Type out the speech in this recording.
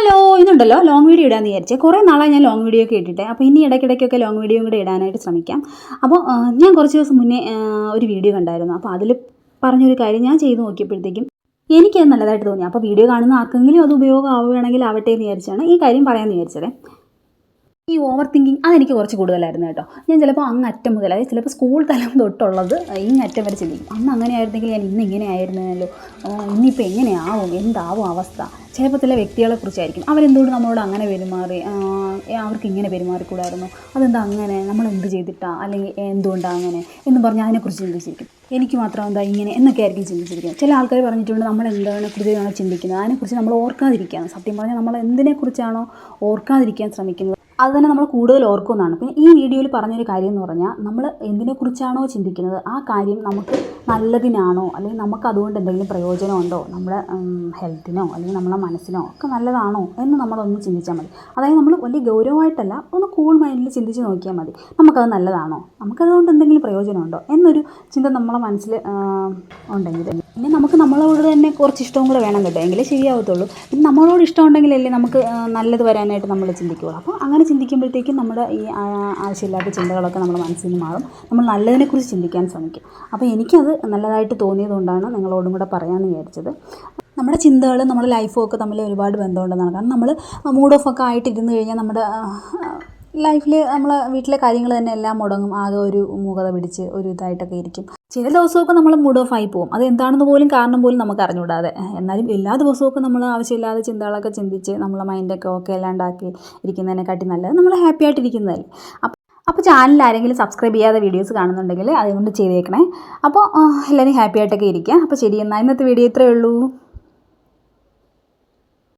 Hello ഇന്നുണ്ടല്ലോ long video ഇടാന്ന് വിചാരിച്ചത് കുറേ നാളായി ഞാൻ ലോങ് വീഡിയോ ഒക്കെ ഇട്ടിട്ടെ. അപ്പോൾ ഇനി ഇടയ്ക്കിടയ്ക്കൊക്കെ ലോങ് വീഡിയോ കൂടെ ഇടാനായിട്ട് ശ്രമിക്കാം. അപ്പോൾ ഞാൻ കുറച്ച് ദിവസം മുന്നേ ഒരു വീഡിയോ കണ്ടായിരുന്നു. അപ്പോൾ അതിൽ പറഞ്ഞൊരു കാര്യം ഞാൻ ചെയ്ത് നോക്കിയപ്പോഴത്തേക്കും എനിക്കത് നല്ലതായിട്ട് തോന്നി. അപ്പോൾ വീഡിയോ കാണുന്ന ആർക്കെങ്കിലും അത് ഉപയോഗമാവുകയാണെങ്കിൽ ആവട്ടെ എന്ന് വിചാരിച്ചാണ് ഈ കാര്യം പറയാമെന്ന് വിചാരിച്ചത്. ഈ ഓവർ തിങ്കിങ് അതെനിക്ക് കുറച്ച് കൂടുതലായിരുന്നു കേട്ടോ. ഞാൻ ചിലപ്പോൾ അങ്ങ് അറ്റം മുതൽ അതായത് ചിലപ്പോൾ സ്കൂൾ തലം തൊട്ടുള്ളത് ഇങ്ങ് അറ്റം വരെ ചിന്തിക്കും. അന്ന് അങ്ങനെ ആയിരുന്നെങ്കിൽ ഞാൻ ഇന്ന് ഇങ്ങനെ ആയിരുന്നല്ലോ ഇന്നിപ്പോൾ എങ്ങനെയാവും? എന്താവും അവസ്ഥ? ചിലപ്പോൾ ചില വ്യക്തികളെ കുറിച്ചായിരിക്കും. അവരെന്തുകൊണ്ട് നമ്മളോട് അങ്ങനെ പെരുമാറി അവർക്ക് ഇങ്ങനെ പെരുമാറിക്കൂടായിരുന്നു? അതെന്താ അങ്ങനെ? നമ്മൾ എന്ത് ചെയ്തിട്ടാ? അല്ലെങ്കിൽ എന്തുകൊണ്ടാണ് അങ്ങനെ? എന്ന് പറഞ്ഞ് അതിനെക്കുറിച്ച് ചിന്തിച്ചിരിക്കും. എനിക്ക് മാത്രം എന്താ ഇങ്ങനെ എന്നൊക്കെ ആയിരിക്കും ചിന്തിച്ചിരിക്കുന്നത്. ചില ആൾക്കാർ പറഞ്ഞിട്ടുണ്ട് നമ്മൾ എന്താണ് കൃതിയാണ് ചിന്തിക്കുന്നത്? അതിനെക്കുറിച്ച് നമ്മൾ ഓർക്കാതിരിക്കുകയാണ്. സത്യം പറഞ്ഞാൽ നമ്മൾ എന്തിനെക്കുറിച്ചാണോ ഓർക്കാതിരിക്കാൻ ശ്രമിക്കുന്നത്. അത് തന്നെ നമ്മൾ കൂടുതൽ ഓർക്കുന്നതാണ്. പിന്നെ ഈ വീഡിയോയിൽ പറഞ്ഞൊരു കാര്യം എന്ന് പറഞ്ഞാൽ നമ്മൾ എന്തിനെക്കുറിച്ചാണോ ചിന്തിക്കുന്നത്? ആ കാര്യം നമുക്ക് നല്ലതിനാണോ? അല്ലെങ്കിൽ നമുക്ക് അതുകൊണ്ട് എന്തെങ്കിലും പ്രയോജനമുണ്ടോ നമ്മുടെ ഹെൽത്തിനോ അല്ലെങ്കിൽ നമ്മുടെ മനസ്സിനോ ഒക്കെ നല്ലതാണോ എന്ന് നമ്മളൊന്ന് ചിന്തിച്ചാൽ മതി. അതായത് നമ്മൾ വലിയ ഗൗരവമായിട്ടല്ല ഒന്ന് കൂൾ മൈൻഡിൽ ചിന്തിച്ച് നോക്കിയാൽ മതി. നമുക്കത് നല്ലതാണോ? നമുക്കതുകൊണ്ട് എന്തെങ്കിലും പ്രയോജനമുണ്ടോ എന്നൊരു ചിന്ത നമ്മളെ മനസ്സിൽ ഉണ്ടെങ്കിൽ പിന്നെ നമുക്ക് നമ്മളോട് തന്നെ കുറച്ച് ഇഷ്ടവും കൂടെ വേണം കേട്ടോ. എങ്കിലേ ശരിയാവത്തുള്ളൂ. പിന്നെ നമ്മളോട് ഇഷ്ടം ഉണ്ടെങ്കിലല്ലേ നമുക്ക് നല്ലത് വരാനായിട്ട് നമ്മൾ ചിന്തിക്കുകയുള്ളൂ. അപ്പോൾ അങ്ങനെ ചിന്തിക്കുമ്പോഴത്തേക്കും നമ്മുടെ ഈ ആവശ്യമില്ലാത്ത ചിന്തകളൊക്കെ നമ്മുടെ മനസ്സിൽ നിന്ന് മാറും. നമ്മൾ നല്ലതിനെക്കുറിച്ച് ചിന്തിക്കാൻ ശ്രമിക്കും. അപ്പോൾ എനിക്കത് നല്ലതായിട്ട് തോന്നിയതുകൊണ്ടാണ് നിങ്ങളോടും കൂടെ പറയാമെന്ന് വിചാരിച്ചത്. നമ്മുടെ ചിന്തകൾ നമ്മുടെ ലൈഫും ഒക്കെ തമ്മിൽ ഒരുപാട് ബന്ധമുണ്ടെന്നാണ്. കാരണം നമ്മൾ മൂഡ് ഓഫ് ഒക്കെ ആയിട്ട് കഴിഞ്ഞാൽ നമ്മുടെ ലൈഫിൽ നമ്മൾ വീട്ടിലെ കാര്യങ്ങൾ തന്നെ എല്ലാം മുടങ്ങും. ആകെ ഒരു മൂകത പിടിച്ച് ഒരു ഇതായിട്ടൊക്കെ ഇരിക്കും. ചില ദിവസമൊക്കെ നമ്മൾ മൂഡ് ഓഫ് ആയി പോകും അത് എന്താണെന്ന് പോലും കാരണം പോലും നമുക്ക് അറിഞ്ഞുകൂടാതെ. എന്നാലും എല്ലാ ദിവസമൊക്കെ നമ്മൾ ആവശ്യമില്ലാതെ ചിന്തകളൊക്കെ ചിന്തിച്ച് നമ്മളെ മൈൻഡൊക്കെ ഓക്കെ അല്ലാണ്ടാക്കി ഇരിക്കുന്നതിനെക്കാട്ടി നല്ലത് നമ്മൾ ഹാപ്പി ആയിട്ടിരിക്കുന്നതല്ലേ അപ്പം അപ്പോൾ ചാനൽ ആരെങ്കിലും സബ്സ്ക്രൈബ് ചെയ്യാതെ വീഡിയോസ് കാണുന്നുണ്ടെങ്കിൽ അതുകൊണ്ട് ചെയ്തേക്കണേ. അപ്പോൾ എല്ലാവരും ഹാപ്പി ആയിട്ടൊക്കെ ഇരിക്കുക അപ്പോൾ ശരി എന്നാൽ ഇന്നത്തെ വീഡിയോ ഇത്രയേ ഉള്ളൂ.